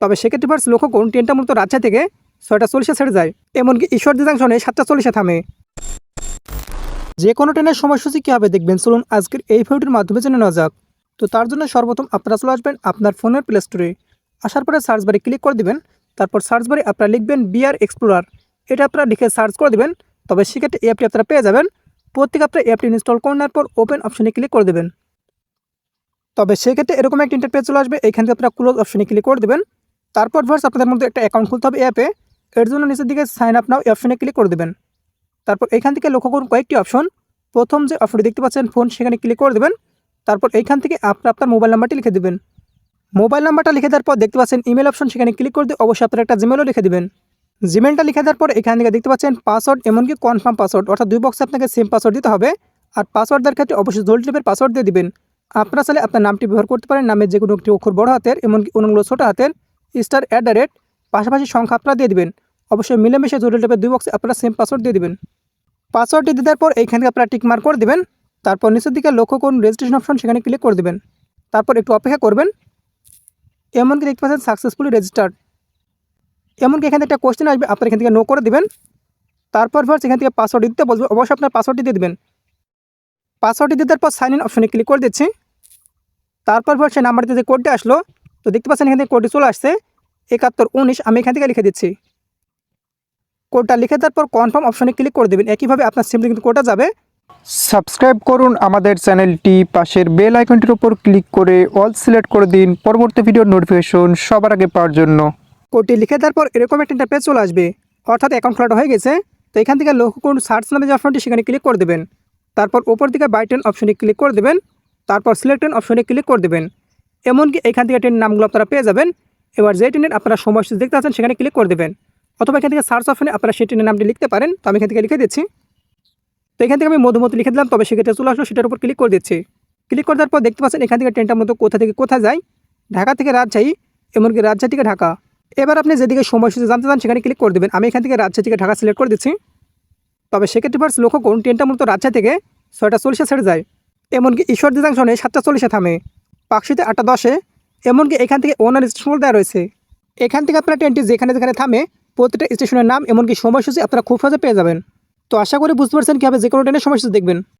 তবে সেক্ষেত্রে ফার্স্ট লক্ষ্য করুন ট্রেনটা মূলত রাজশাহী থেকে ছয়টা চল্লিশে ছেড়ে যায়। এমনকি ঈশ্বরদী জাংশনে সাতটা চল্লিশে থামে। যে কোনো ট্রেনের সময়সূচি কী হবে দেখবেন? চলুন আজকের এই ভিডিওটির মাধ্যমে জেনে নেওয়া যাক। তো তার জন্য সর্বপ্রথম আপনারা চলে আসবেন আপনার ফোনের প্লে স্টোরে আসার পরে সার্চ বারে ক্লিক করে দিবেন, তারপর সার্চ বারে আপনারা লিখবেন বিআর এক্সপ্লোরার এটা আপনারা লিখে সার্চ করে দিবেন, তবে সেক্ষেত্রে অ্যাপটি আপনারা পেয়ে যাবেন। প্রত্যেক আপনার অ্যাপটি ইনস্টল করে নেওয়ার পর ওপেন অপশনে ক্লিক করে দেবেন। তবে সেক্ষেত্রে এরকম একটা ইন্টারপেজ চলে আসবে, এখান থেকে আপনারা ক্লোজ অপশনে ক্লিক করে দেবেন। তারপর ভার্স আপনাদের মধ্যে একটা অ্যাকাউন্ট খুলতে হবে অ্যাপে এর জন্য নিচের দিকে সাইন আপ নাও অপশনে ক্লিক করে দেবেন। তারপর এখান থেকে লক্ষ্য করুন কয়েকটি অপশন প্রথম যে অপশনটি দেখতে পাচ্ছেন ফোন সেখানে ক্লিক করে দেবেন। তারপর এইখান থেকে আপনার আপনার মোবাইল নাম্বারটি লিখে দেবেন। মোবাইল নাম্বারটা লিখে দেওয়ার পর দেখতে পাচ্ছেন ইমেল অপশন সেখানে ক্লিক করে দিয়ে অবশ্যই আপনার একটা জিমেলও লিখে দেবেন। জিমেলটা লিখে দেওয়ার পর এখান থেকে দেখতে পাচ্ছেন পাসওয়ার্ড এমনকি কনফার্ম পাসওয়ার্ড অর্থাৎ দুই বক্সে আপনাকে সেম পাসওয়ার্ড দিতে হবে। আর পাসওয়ার্ড দেওয়ার ক্ষেত্রে অবশ্যই জোল টিপের পাসওয়ার্ড দিয়ে দিবেন। আপনারা চাইলে আপনার নামটি ব্যবহার করতে পারেন। নামের যে কোনো একটি অক্ষর বড় হাতের, এমনকি অন্যগুলো ছোটো হাতের। স্টার অ্যাট দ্য রেট, পাশাপাশি সংখ্যা আপনারা দিয়ে দিবেন। অবশ্যই মিলেমিশে জোল টিপের দুই বক্সে আপনারা সেম পাসওয়ার্ড দিয়ে দিবেন। পাসওয়ার্ডটি দিয়ে দেওয়ার পর এইখান থেকে আপনারা টিকমার্ক করে দেবেন। তারপর নিচের দিকে লক্ষ্য করুন রেজিস্ট্রেশন অপশন সেখানে ক্লিক করে দেবেন। তারপর একটু অপেক্ষা করবেন। এমনকি দেখতে পাচ্ছেন সাকসেসফুলি রেজিস্টার্ড এমনকি এখানে একটা কোশ্চেন আসবে, আপনার এখান থেকে নো করে দেবেন। তারপর ভার্স এখান থেকে পাসওয়ার্ড দিতে বলবে, অবশ্যই আপনার পাসওয়ার্ডটি দিয়ে দেবেন। পাসওয়ার্ডটি দেওয়ার পর সাইন ইন অপশনে ক্লিক করে দিচ্ছি। তারপর ভার্স সেই নাম্বারটিতে যে কোডটি আসলো তো দেখতে পাচ্ছেন এখান থেকে কোডটি চলে আসছে। একাত্তর উনিশ আমি এখান থেকে লিখে দিচ্ছি। কোডটা লিখে দেওয়ার পর কনফার্ম অপশনে ক্লিক করে দেবেন। একইভাবে আপনার সিমটি কিন্তু কোডটা যাবে। সাবস্ক্রাইব করুন আমাদের চ্যানেলটি। পাশের বেল আইকনটির উপর ক্লিক করে অল সিলেক্ট করে দিন। পরবর্তী ভিডিওর নোটিফিকেশন সবার আগে পাওয়ার জন্য। কোডটি লিখে দেওয়ার পর এরকম একটা ইন্টারপেজ চলে আসবে। অর্থাৎ অ্যাকাউন্ট খোলাটা হয়ে গেছে। তো এখান থেকে লক্ষ্য করুন সার্চ নামে যে অপশনটি সেখানে ক্লিক করে দেবেন। তারপর ওপর দিকে বাইটেন অপশনে ক্লিক করে দেবেন। তারপর সিলেক্টেন অপশনে ক্লিক করে দেবেন। এমনকি এখান থেকে ট্রেনের নামগুলো আপনারা পেয়ে যাবেন। এবার যে ট্রেনের আপনারা সময়সূচি দেখতে আছেন সেখানে ক্লিক করে দেবেন। অথবা এখান থেকে সার্চ অপশনে আপনারা সেই ট্রেনের নামটি লিখতে পারেন। তো আমি এখান থেকে লিখে দিচ্ছি। তো এখান থেকে আমি মধুমতি লিখে দিলাম, তবে সেক্ষেত্রে চলে আসলো, সেটার উপর ক্লিক করে দিচ্ছি। ক্লিক করে দেওয়ার পর দেখতে পাচ্ছেন এখান থেকে ট্রেনটার মতো কোথা থেকে কোথায় যায়। ঢাকা থেকে রাজশাহী, এমনকি রাজশাহী থেকে ঢাকা। এবার আপনি যেদিকে সময়সূচি জানতে চান, সেখানে ক্লিক করে দেবেন। আমি এখান থেকে রাজশাহী থেকে ঢাকা সিলেক্ট করে দিচ্ছি। তবে সেক্ষেত্রে ফার্স্ট লক্ষ্য করুন, ট্রেনটা মূলত রাজশাহী থেকে ছয়টা চল্লিশে ছেড়ে যায়। এমনকি ঈশ্বরদী জাংশনে সাতটা চল্লিশে থামে। পাকশিতে আটটা দশে, এমনকি এখান থেকে ওনার স্টেশন দেওয়া রয়েছে। এখান থেকে আপনার ট্রেনটি যেখানে যেখানে থামে, প্রতিটা স্টেশনের নাম এমনকি সময়সূচি আপনারা খুব সহজে পেয়ে যাবেন। তো আশা করি বুঝতে পারছেন কীভাবে যে কোনো ট্রেনের সময়সূচি দেখবেন।